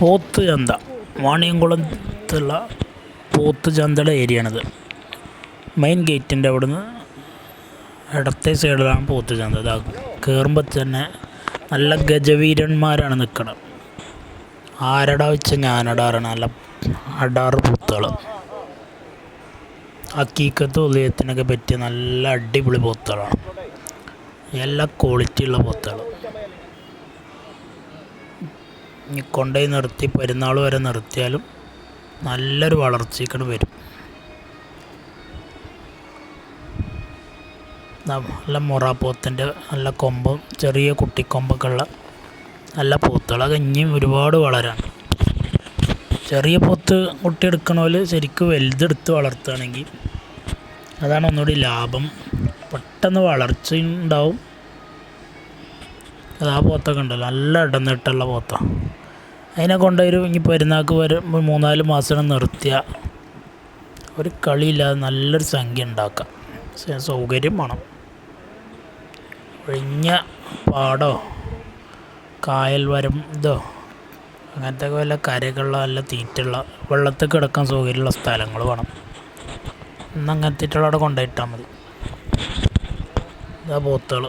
പോത്ത് ചന്ത. വാണിയംകുളത്തുള്ള പോത്ത് ചന്തയുടെ ഏരിയയാണിത്. മെയിൻ ഗേറ്റിന്റെ അവിടുന്ന് ഇടത്തെ സൈഡിലാണ് പോത്ത് ചന്ത. ഇതാ കയറുമ്പോൾ തന്നെ നല്ല ഗജവീരന്മാരാണ് നിൽക്കുന്നത് ആരടാ വെച്ച ഞാനടാറാണ്. നല്ല അടാറ് പൂത്തുകൾ അക്കീക്കത്ത് ഉദയത്തിനൊക്കെ പറ്റിയ നല്ല അടിപൊളി പോത്തുകളാണ്. എല്ലാ ക്വാളിറ്റിയുള്ള പോത്തുകൾ ഇനി കൊണ്ടുപോയി നിർത്തി പെരുന്നാൾ വരെ നിർത്തിയാലും നല്ലൊരു വളർച്ചയ്ക്കണ് വരും. നല്ല മുറാപ്പൂത്തിന്റെ നല്ല കൊമ്പും ചെറിയ കുട്ടിക്കൊമ്പൊക്കെ ഉള്ള നല്ല പൂത്തുകളൊക്കെ ഇനിയും ഒരുപാട് വളരാണ് ചെറിയ പൂത്ത് കുട്ടി എടുക്കണോൽ ശരിക്കും വലുതെടുത്ത് വളർത്തുകയാണെങ്കിൽ അതാണ് ഒന്നുകൂടി ലാഭം. പെട്ടെന്ന് വളർച്ച ഉണ്ടാവും. അത് ആ പോത്തൊക്കെ ഉണ്ടല്ലോ നല്ല ഇടന്നിട്ടുള്ള പോത്ത. അതിനെ കൊണ്ടൊരു ഇനി പെരുന്നാൾക്ക് വരെ മൂന്നാൽ മാസം നിർത്തിയ ഒരു കളിയില്ലാതെ നല്ലൊരു സംഖ്യ ഉണ്ടാക്കാം. സൗകര്യം വേണം. ഒഴിഞ്ഞ പാടോ കായൽ വരം ഇതോ അങ്ങനത്തെ വല്ല കരകളോ അല്ല തീറ്റുള്ള വെള്ളത്തിൽ കിടക്കാൻ സൗകര്യമുള്ള സ്ഥലങ്ങൾ വേണം. ഇന്ന് അങ്ങനത്തെ അവിടെ കൊണ്ടുപോയിട്ടാൽ മതി. ഇതാ പോത്തുകൾ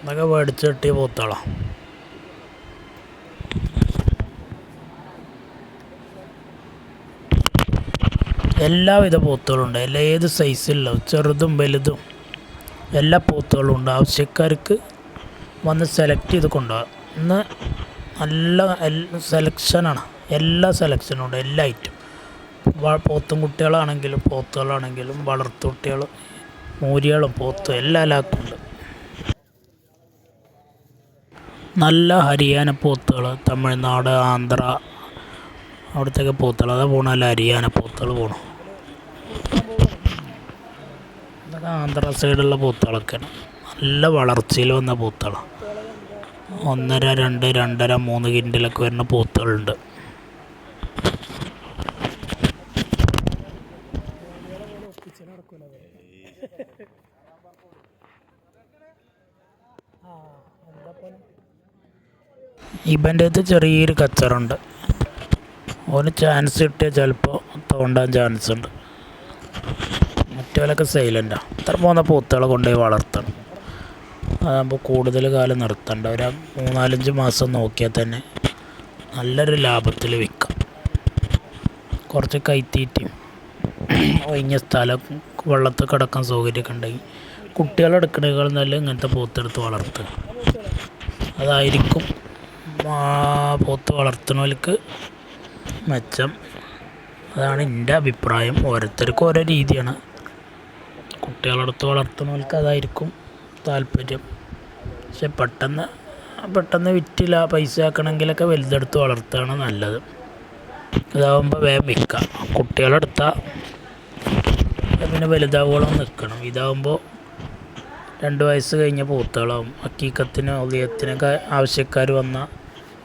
ഇതൊക്കെ മേടിച്ച് കിട്ടിയ പോത്തുകളാണ് എല്ലാവിധ പോത്തുകളുണ്ട്. എല്ലാ ഏത് സൈസിലുള്ള ചെറുതും വലുതും എല്ലാ പോത്തുകളും ഉണ്ട്. ആവശ്യക്കാർക്ക് വന്ന് സെലക്ട് ചെയ്ത് കൊണ്ടുപോകാം. ഇന്ന് നല്ല സെലക്ഷനാണ് എല്ലാ സെലക്ഷനും ഉണ്ട്. എല്ലാ ഐറ്റം പോത്തും കുട്ടികളാണെങ്കിലും പോത്തുകളാണെങ്കിലും വളർത്തുകുട്ടികൾ മൂരികളും പോത്തും എല്ലാ ലാക്കും ഉണ്ട്. നല്ല ഹരിയാന പോത്തുകൾ തമിഴ്നാട് ആന്ധ്ര അവിടത്തേക്ക് പോത്തുകൾ അതാ പോണ നല്ല ഹരിയാന പോത്തുകൾ പോണു. ഇതൊക്കെ ആന്ധ്ര സൈഡുള്ള പോത്തുകളൊക്കെയാണ്. നല്ല വളർച്ചയിൽ വന്ന പോത്തുകളാണ് ഒന്നര രണ്ട് രണ്ടര മൂന്ന് കിൻഡിലൊക്കെ വരുന്ന പോത്തുകളുണ്ട്. ഇവന്റെ അടുത്ത് ചെറിയൊരു കച്ചറുണ്ട്. ഓന് ചാൻസ് കിട്ടിയാൽ ചിലപ്പോൾ തോണ്ടാൻ ചാൻസ് ഉണ്ട്. മറ്റവരൊക്കെ സൈലന്റാണ് ഇത്ര പോകുന്ന പോത്തുകളെ കൊണ്ടുപോയി വളർത്തണം. അതാകുമ്പോൾ കൂടുതൽ കാലം നിർത്തണ്ട. ഒരു മൂന്നാലഞ്ച് മാസം നോക്കിയാൽ തന്നെ നല്ലൊരു ലാഭത്തിൽ വിൽക്കാം. കുറച്ച് കൈത്തീറ്റയും ഒഴിഞ്ഞ സ്ഥലം വെള്ളത്തിൽ കിടക്കാൻ സൗകര്യമൊക്കെ ഉണ്ടെങ്കിൽ കുട്ടികളെടുക്കണേക്കാൾ നല്ല ഇങ്ങനത്തെ പോത്തെടുത്ത് വളർത്തുക. അതായിരിക്കും പോത്ത് വളർത്തുന്നവർക്ക് മെച്ചം. അതാണ് എന്റെ അഭിപ്രായം. ഓരോരുത്തർക്കും ഓരോ രീതിയാണ്. കുട്ടികളെടുത്ത് വളർത്തുന്നവർക്ക് അതായിരിക്കും താല്പര്യം. പക്ഷെ പെട്ടെന്ന് പെട്ടെന്ന് വിറ്റില്ല പൈസ ആക്കണമെങ്കിലൊക്കെ വലുതെടുത്ത് വളർത്തുകയാണ് നല്ലത്. ഇതാവുമ്പോൾ വേഗം വിൽക്കാം. കുട്ടികളെടുത്താൽ പിന്നെ വലുതാവോളം നിൽക്കണം. ഇതാവുമ്പോൾ രണ്ട് വയസ്സ് കഴിഞ്ഞ പൂത്തുകളാവും. അക്കീക്കത്തിന് ഉദയത്തിനൊക്കെ ആവശ്യക്കാർ വന്നാൽ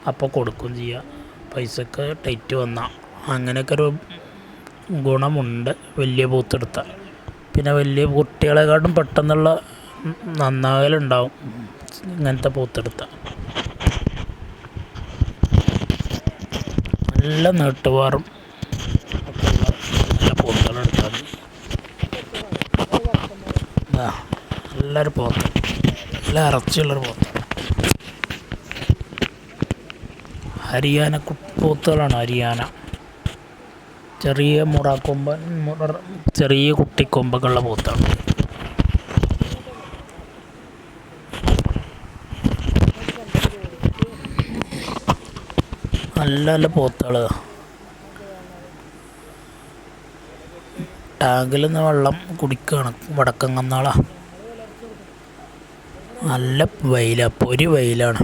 അപ്പോൾ കൊടുക്കും ചെയ്യുക പൈസക്ക് ടൈറ്റ് വന്നാൽ അങ്ങനെയൊക്കെ ഒരു ഗുണമുണ്ട്. വലിയ പൂത്തെടുത്താൽ. പിന്നെ വലിയ കുട്ടികളെക്കാട്ടും പെട്ടെന്നുള്ള നന്നാകലുണ്ടാവും ഇങ്ങനത്തെ പൂത്തെടുത്താൽ നല്ല നീട്ടുപാറും. നല്ല പൂത്തുകളെടുത്താൽ നല്ലൊരു പോത്ത്. നല്ല ഇറച്ചിയുള്ളൊരു പോത്ത്. ഹരിയാന പോത്തുകളാണ് ഹരിയാന. ചെറിയ മുറാക്കൊമ്പൻ മുറ ചെറിയ കുട്ടിക്കൊമ്പൊക്കെയുള്ള പോത്താണ്. നല്ല നല്ല പോത്തുകൾ ടാങ്കിൽ നിന്ന് വെള്ളം കുടിക്കുകയാണ് വടക്കം കന്നാളാ. നല്ല വെയിലാണ് പൊരി വെയിലാണ്.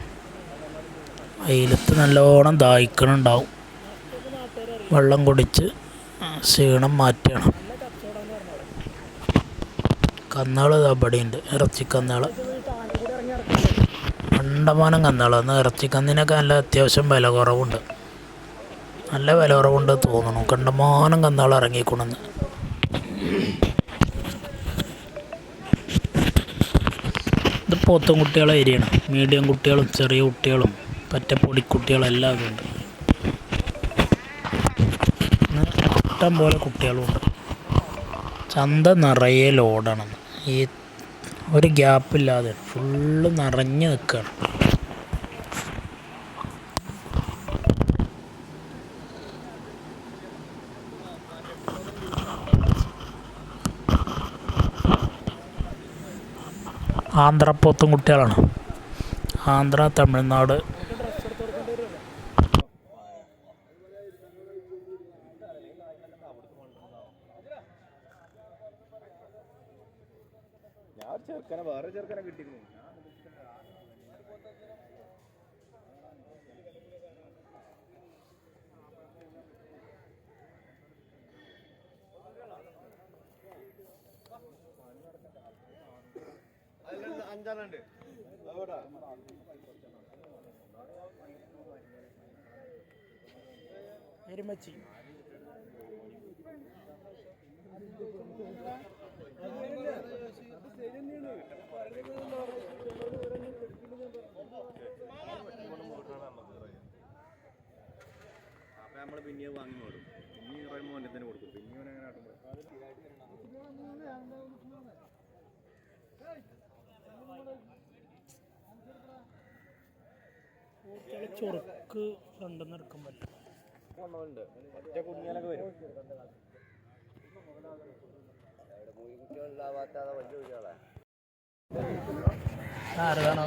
വെയിലത്ത് നല്ലോണം ദാഹിക്കണുണ്ടാവും. വെള്ളം കുടിച്ച് ക്ഷീണം മാറ്റുകയാണ് കന്നാൾ ഇവിടെയുണ്ട് ഇറച്ചിക്കന്നാൾ കണ്ടമാനം ഇറച്ചി ഇറച്ചിക്കന്നിനൊക്കെ നല്ല അത്യാവശ്യം വില കുറവുണ്ട്. നല്ല വില കുറവുണ്ട് തോന്നുന്നു. കണ്ടമാനം കന്നാൾ ഇറങ്ങിക്കൊണ്ടെന്ന് ഇത് പോത്തും കുട്ടികളെ ഏരിയയാണ്. മീഡിയം കുട്ടികളും ചെറിയ കുട്ടികളും പറ്റ കുട്ടികളെല്ലാം അതുണ്ട് പിന്നെ ഇഷ്ടം പോലെ കുട്ടികളുണ്ട്. ചന്ത നിറയെ ലോഡാണ്. ഈ ഒരു ഗ്യാപ്പില്ലാതെ ഫുള്ള് നിറഞ്ഞു നിൽക്കുകയാണ് ആന്ധ്രപ്പോത്തും കുട്ടികളാണ്. ആന്ധ്ര തമിഴ്നാട് ചെറുക്കനെ കിട്ടിയിരുന്നു. അഞ്ചാറുണ്ട് അവിടെ എരുമച്ചി. അപ്പൊ നമ്മൾ പിന്നെ വാങ്ങി കൊടുക്കും പിന്നെ പറയുമ്പോൾ മോനെ തന്നെ കൊടുക്കും. പിന്നെ അങ്ങനെ ആട്ടുമ്പോൾ ചൊറുക്ക് രണ്ടെന്ന് എടുക്കാൻ പറ്റും. ഒറ്റ കുഞ്ഞാലൊക്കെ വരും. ആരതാണോ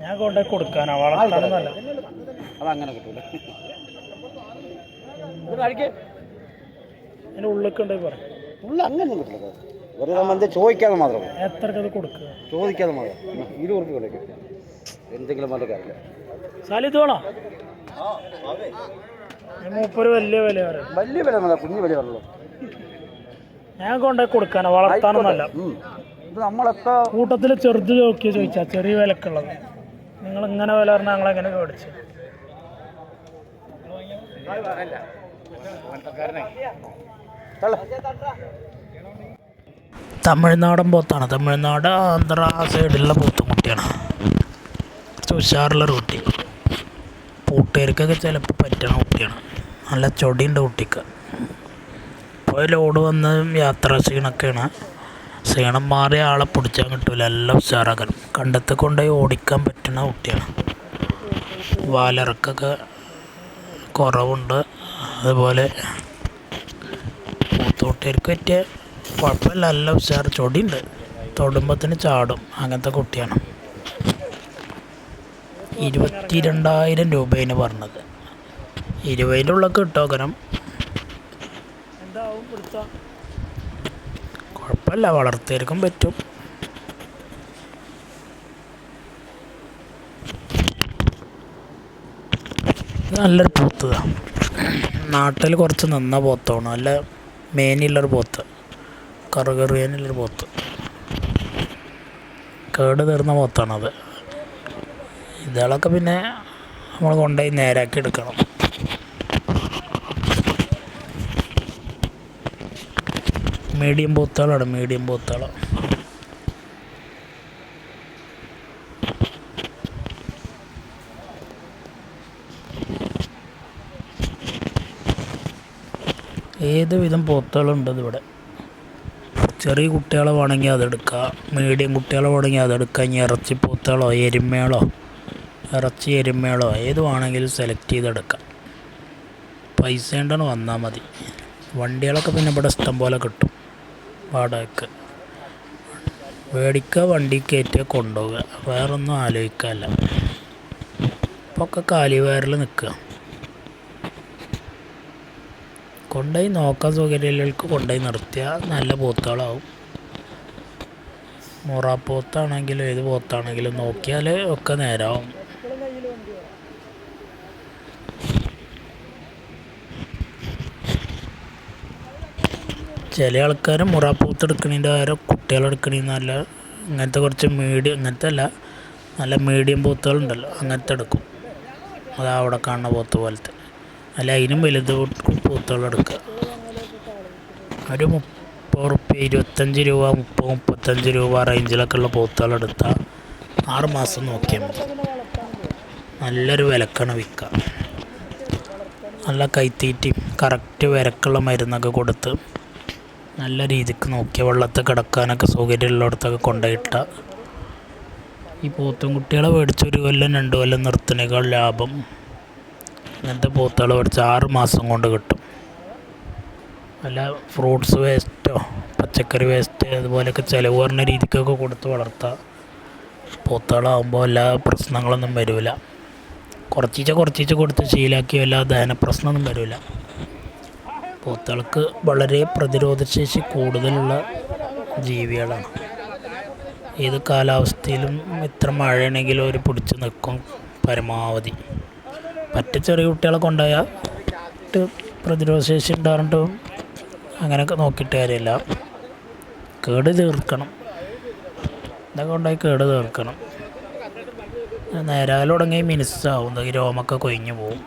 ഞാൻ കൊണ്ടുപോയി കൊടുക്കാനാ. വളർത്താനൊന്നല്ല അതങ്ങനെ കിട്ടൂല? അതിന്റെ ഉള്ളിലേക്ക് ഉണ്ടായി പറയും ഉള്ള അങ്ങനെയൊന്നും കിട്ടില്ല വെറുതെ എന്ത് ചോദിക്കാതെ മാത്രം. എത്രക്ക് അത് കൊടുക്കുക? ചോദിക്കാതെ മാത്രം. ഇരുപത് റുപ്യ കൊടുക്കും. എന്തെങ്കിലും പറഞ്ഞ കാര്യമില്ല. സാലിത്തോളാ മൂപ്പര് വലിയ വില പറയും. വലിയ വില കുഞ്ഞു വില പറയുള്ളൂ. ഞാൻ കൊണ്ടേ കൊടുക്കാനാ വളർത്താനൊന്നല്ല ഇത് നമ്മളൊക്കെ കൂട്ടത്തിൽ ചെറുത് നോക്കിയ ചോദിച്ചാ ചെറിയ വിലക്കുള്ളത്. നിങ്ങൾ ഇങ്ങനെ വില പറഞ്ഞാൽ ഞങ്ങൾ എങ്ങനെ മേടിച്ചു? തള്ള. തമിഴ്നാടൻ പോത്താണ്. തമിഴ്നാട് ആന്ധ്ര സൈഡിലുള്ള പോത്തും കുട്ടിയാണ്. ഉഷാറുള്ള കുട്ടി. പൂട്ടുകാർക്കൊക്കെ ചിലപ്പോൾ പറ്റണ കുട്ടിയാണ്. നല്ല ചൊടിയുണ്ട് കുട്ടിക്ക്. ഇപ്പോൾ ലോഡ് വന്ന് യാത്രാ ക്ഷീണമൊക്കെയാണ് ക്ഷീണം മാറിയ ആളെ പിടിച്ചാൽ കിട്ടൂല. എല്ലാം ഉഷാറാക്കണം കണ്ടത്ത് കൊണ്ടുപോയി ഓടിക്കാൻ പറ്റുന്ന കുട്ടിയാണ്. വാലിറക്കൊക്കെ കുറവുണ്ട്. അതുപോലെ പൂത്തോട്ടിയർക്ക് പറ്റിയ കുഴപ്പമില്ല നല്ല ഉഷാർ ചൊടിയുണ്ട്. തൊടുമ്പത്തിന് ചാടും. അങ്ങനത്തെ കുട്ടിയാണ്. ഇരുപത്തി രണ്ടായിരം രൂപയാണ് പറഞ്ഞത്. ഇരുപതിന്റെ ഉള്ളിൽ കിട്ടോക്കണം കുഴപ്പമില്ല. വളർത്തിയെടുക്കാൻ പറ്റും. നല്ലൊരു പോത്തതാണ് നാട്ടിൽ കുറച്ച് നിന്ന പോത്താണ്. നല്ല മേനിയുള്ളൊരു പോത്ത്. കറുകറിയാനുള്ളൊരു പോത്ത്. കേട് തീർന്ന പോത്താണത്. ഇതുകളൊക്കെ പിന്നെ നമ്മൾ കൊണ്ടുപോയി നേരാക്കി എടുക്കണം. മീഡിയം പോത്തുകളാണ് മീഡിയം പോത്തുകൾ ഏത് വിധം പോത്തുകളുണ്ട് ഇവിടെ ചെറിയ കുട്ടികളെ വേണമെങ്കിൽ അതെടുക്കുക മീഡിയം കുട്ടികളെ വേണമെങ്കിൽ അതെടുക്കുക ഇനി ഇറച്ചി പോത്തുകളോ എരുമകളോ ഇറച്ചി എരുമകളോ ഏത് വേണമെങ്കിലും സെലക്ട് ചെയ്തെടുക്കാം. പൈസ ഉണ്ടെന്ന് വന്നാൽ മതി. വണ്ടികളൊക്കെ പിന്നെ ഇവിടെ ഇഷ്ടം പോലെ കിട്ടും വാടകയ്ക്ക്. മേടിക്കുക വണ്ടി കയറ്റുക കൊണ്ടുപോവുക. വേറൊന്നും ആലോചിക്കാമല്ല ഇപ്പോൾ ഒക്കെ കാലിവയറിൽ നിൽക്കുക. കൊണ്ടുപോയി നോക്കാൻ സൗകര്യമുള്ളവർക്ക് കൊണ്ടുപോയി നിർത്തിയാൽ നല്ല പോത്തുകളാവും. മുറാപ്പോത്താണെങ്കിലും ഏത് പോത്താണെങ്കിലും നോക്കിയാൽ ഒക്കെ നേരാവും. ചില ആൾക്കാർ മുറാപ്പോത്ത് എടുക്കണതിന്റെ പകരം കുട്ടികളെടുക്കണേന്ന് നല്ല ഇങ്ങനത്തെ കുറച്ച് മീഡിയം ഇങ്ങനത്തെ അല്ല നല്ല മീഡിയം പോത്തുകളുണ്ടല്ലോ അങ്ങനത്തെ എടുക്കും. അത് അവിടെ കാണുന്ന പോത്ത് പോലത്തെ. അല്ല അതിനും വലുത് പോത്തുകൾ എടുക്കുക ഒരു മുപ്പത് റുപ്യ ഇരുപത്തഞ്ച് രൂപ മുപ്പത് മുപ്പത്തഞ്ച് രൂപ റേഞ്ചിലൊക്കെ ഉള്ള പോത്തുകൾ എടുത്താൽ ആറ് മാസം നോക്കിയാൽ മതി. നല്ലൊരു വിലക്കാണ് വിൽക്കുക നല്ല കൈത്തീറ്റയും കറക്റ്റ് വിരക്കുള്ള മരുന്നൊക്കെ കൊടുത്ത് നല്ല രീതിക്ക് നോക്കിയ വെള്ളത്തിൽ കിടക്കാനൊക്കെ സൗകര്യമുള്ളിടത്തൊക്കെ കൊണ്ടുപോയിട്ട. ഈ പോത്തും കുട്ടികളെ മേടിച്ച് ഒരു കൊല്ലം രണ്ട് കൊല്ലം നിർത്തുന്നതിനേക്കാൾ ലാഭം ഇങ്ങനത്തെ പോത്തുകളെ കുറച്ച് ആറ് മാസം കൊണ്ട് കിട്ടും. വല്ല ഫ്രൂട്ട്സ് വേസ്റ്റോ പച്ചക്കറി വേസ്റ്റ് അതുപോലെയൊക്കെ ചിലവ് പറഞ്ഞ രീതിക്കൊക്കെ കൊടുത്ത് വളർത്താം. പോത്തുകളാകുമ്പോൾ എല്ലാ പ്രശ്നങ്ങളൊന്നും വരില്ല കുറച്ചീച്ച കുറച്ചീച്ച കൊടുത്ത് ശീലാക്കി വല്ല ദഹന പ്രശ്നമൊന്നും വരില്ല പോത്തുകൾക്ക് വളരെ പ്രതിരോധശേഷി കൂടുതലുള്ള ജീവികളാണ്. ഏത് കാലാവസ്ഥയിലും എത്ര മഴയാണെങ്കിലും അവർ പിടിച്ച് നിൽക്കും പരമാവധി. മറ്റ് ചെറിയ കുട്ടികളെ കൊണ്ടുപോയാൽ പ്രതിരോധശേഷി ഉണ്ടാകാറുണ്ട്. അങ്ങനെയൊക്കെ നോക്കിയിട്ട് കാര്യമില്ല. കേട് തീർക്കണം. ഇതൊക്കെ കൊണ്ടുപോയി കേട് തീർക്കണം. നേരാൽ തുടങ്ങി മിനിസാവും ഈ രോമൊക്കെ കൊയിഞ്ഞു പോവും.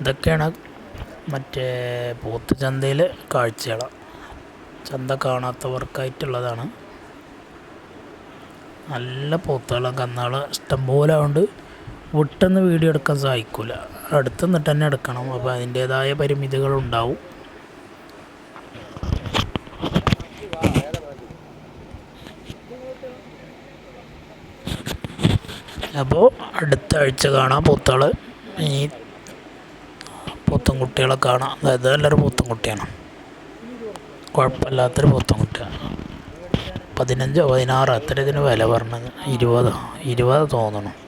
ഇതൊക്കെയാണ് മറ്റേ പോത്ത് ചന്തയിൽ കാഴ്ചകൾ ചന്ത കാണാത്തവർക്കായിട്ടുള്ളതാണ്. നല്ല പോത്തുകളും. കന്നുകൾ ഇഷ്ടംപോലെ ഉണ്ട് വിട്ടെന്ന് വീഡിയോ എടുക്കാൻ സഹായിക്കില്ല അടുത്ത് നിന്നിട്ട് തന്നെ എടുക്കണം. അപ്പോൾ അതിന്റേതായ പരിമിതികളുണ്ടാവും അപ്പോൾ അടുത്ത ആഴ്ച കാണാം പോത്തുകൾ ഈ പൂത്തൻകുട്ടികളെ കാണാം. അതായത് നല്ലൊരു പൂത്തൻകുട്ടിയാണ് കുഴപ്പമില്ലാത്തൊരു പോത്തും കുട്ടിയാണ് പതിനഞ്ചോ പതിനാറോ അത്രയതിന് വില പറഞ്ഞത്. ഇരുപതോ ഇരുപത് തോന്നണം.